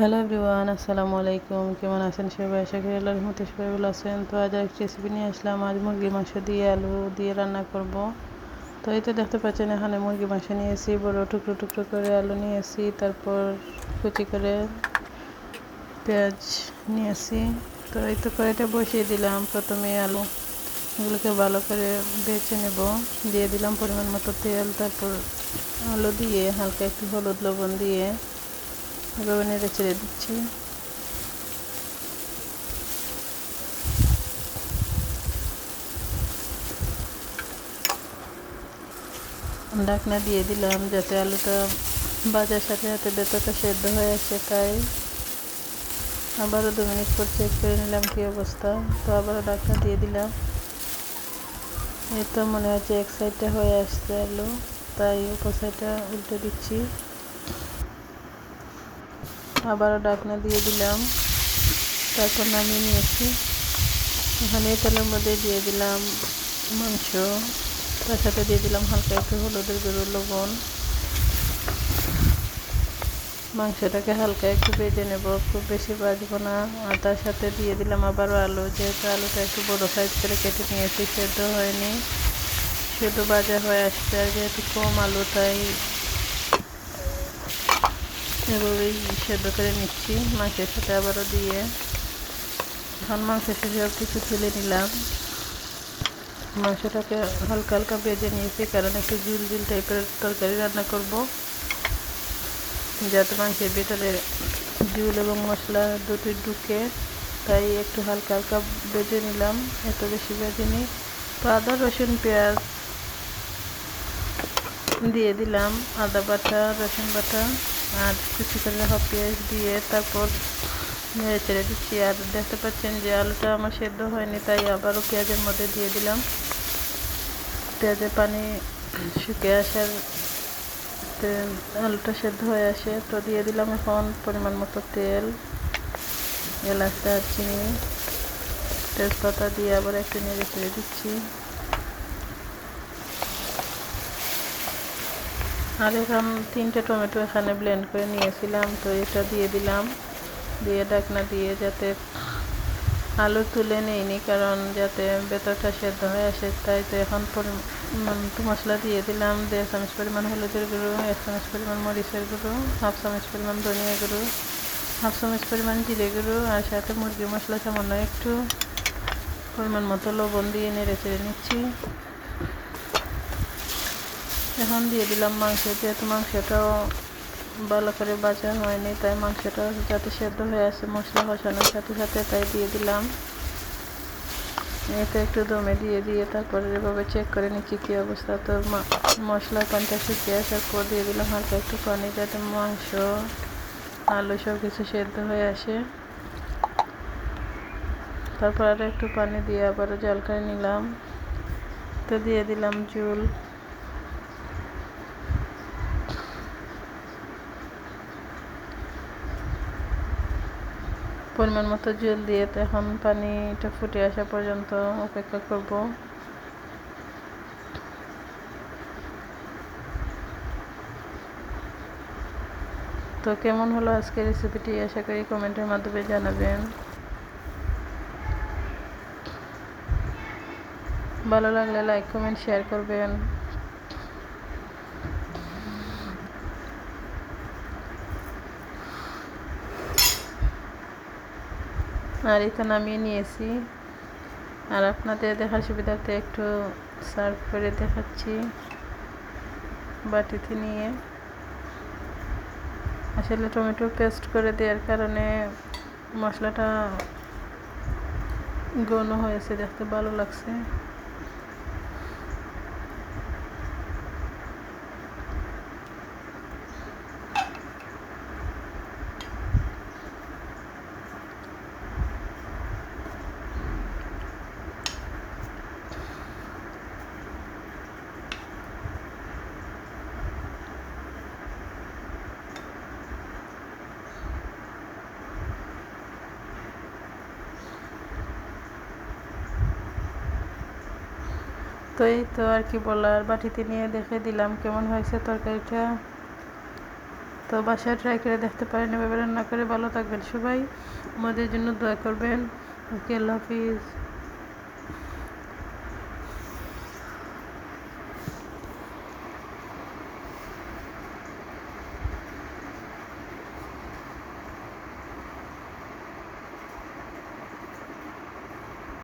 Hello everyone আসসালামু আলাইকুম। কেমন আছেন সবাই? আশা করি আল্লাহর মতো সবাই ভালো আছেন। তো আজ একটা রেসিপি নিয়ে আসলাম। আজ মুরগি, মাংস দিয়ে আলু দিয়ে রান্না করব। তো এই তো দেখতে পাচ্ছেন, এখানে মুরগি, মাংস নিয়েছি। বড় টুকরো টুকরো করে আলু নিয়েছি। তারপর কুচি করে পেঁয়াজ নিয়েছি। তো এই তো কড়াইটা বসিয়ে দিলাম। প্রথমে আলু এগুলোকে ভালো করে বেছে নেব। দিয়ে দিলাম পরিমাণ মতো তেল। তারপর আলু দিয়ে হালকা একটু হলুদ লবণ দিয়ে এভাবে নেড়ে ছেড়ে দিচ্ছি। ঢাকনা দিয়ে দিলাম যাতে আলুটা বাজার সাথে সাথে বেতটা সেদ্ধ হয়ে আসে তাই আবারও দু মিনিট পর চেক করে নিলাম কী অবস্থা। তো আবারও ঢাকনা দিয়ে দিলাম। এই তো মনে হচ্ছে এক সাইডটা হয়ে আসছে আলু, তাই উপর সাইডটা উল্টে দিচ্ছি। আবারও ডাকনা দিয়ে দিলাম। তারপর নামিয়ে নিয়েছি। এখানে তেলের মধ্যে দিয়ে দিলাম মাংস। তার সাথে দিয়ে দিলাম হালকা একটু হলুদের গুঁড়ো, লবণ। মাংসটাকে হালকা একটু বেজে নেব, খুব বেশি বাজবো না। আর তার সাথে দিয়ে দিলাম আবারও আলু। যেহেতু আলুটা একটু বড়ো সাইজ করে কেটে নিয়েছি, সেদ্ধ হয়নি। সেদ্ধ বাজা হয়ে আসছে। আর যেহেতু কম আলু, তাই এভাবেই সেদ্ধ করে নিচ্ছি। মাংসের সাথে আবারও দিয়ে এখন মাংসের সাথে সব কিছু তুলে নিলাম। মাংসটাকে হালকা হালকা বেজে নিয়েছি, কারণ একটু জুল জুল টাইপের তরকারি রান্না করব। যাতে মাংসের ভিতরে জুল এবং মশলা দুটি ঢুকে, তাই একটু হালকা হালকা বেজে নিলাম। এত বেশি বেজে নিই আদা, রসুন, পেঁয়াজ দিয়ে দিলাম। আদা বাটা, রসুন বাটা। আর কুচি করে রাখা পেঁয়াজ দিয়ে তারপর নেড়ে চেড়ে দিচ্ছি। আর দেখতে পাচ্ছেন যে আলুটা আমার সেদ্ধ হয়নি, তাই আবারও পেঁয়াজের মধ্যে দিয়ে দিলাম। পেঁয়াজের পানি শুকিয়ে আসার আলুটা সেদ্ধ হয়ে আসে। তো দিয়ে দিলাম এখন পরিমাণ মতো তেল, এলাচ চিনি তেজপাতা দিয়ে আবার একটু নেড়ে চেড়ে দিচ্ছি। আর এখানে তিনটে টমেটো এখানে ব্লেন্ড করে নিয়েছিলাম, তো এটা দিয়ে দিলাম। দিয়ে ডাকনা দিয়ে যাতে আলু তুলে নিইনি কারণ যাতে ভেতরটা সেদ্ধ হয়ে আসে, তাই তো এখন মশলা দিয়ে দিলাম। দেড় চামচ পরিমাণ হলুদের গুঁড়ো, এক চামচ পরিমাণ মরিচের গুঁড়ো, হাফ চামচ পরিমাণ ধনিয়া গুঁড়ো, হাফ চামচ পরিমাণ জিরে গুঁড়ো, আর সাথে মুরগি মশলা সামান্য একটু পরিমাণ মতো লবণ দিয়ে নেড়ে চেড়ে নিচ্ছি। এখন দিয়ে দিলাম মাংস যেহেতু মাংসটাও ভালো করে বাজা হয়নি, তাই মাংসটা যাতে সেদ্ধ হয়ে আসে, মশলা কষানোর সাথে সাথে তাই দিয়ে দিলাম। এটা একটু দমে দিয়ে দিয়ে তারপরে এভাবে চেক করে নিচ্ছি কী অবস্থা, তো মশলা পানিটা শুকিয়ে আসার পর দিয়ে দিলাম হালকা একটু পানি যাতে মাংস, আলু সব কিছু সেদ্ধ হয়ে আসে। তারপর আরও একটু পানি দিয়ে আবারও জল করে নিলাম। তো দিয়ে দিলাম জুল পরিমাণ মতো জল দিয়ে এখন পানিটা ফুটে আসা পর্যন্ত অপেক্ষা করব। তো কেমন হলো আজকের রেসিপিটি আশা করি কমেন্টের মাধ্যমে জানাবেন। ভালো লাগলে লাইক কমেন্ট শেয়ার করবেন। আর এটা নামিয়ে নিয়েছি। আর আপনাদের দেখার সুবিধাতে একটু সার্ভ করে দেখাচ্ছি বাটিতে নিয়ে। আসলে টমেটো পেস্ট করে দেওয়ার কারণে মশলাটা গণ হয়েছে, দেখতে ভালো লাগছে। তো এই তো আর কি বলার, বাটিতে নিয়ে দেখে দিলাম কেমন হয়েছে তরকারিটা। তো বাসায় ট্রাই করে দেখতে পারেন, এভাবে রান্না করে ভালো থাকবেন সবাই। আমাদের জন্য দোয়া করবেন। ওকে, আল্লাহ হাফিজ।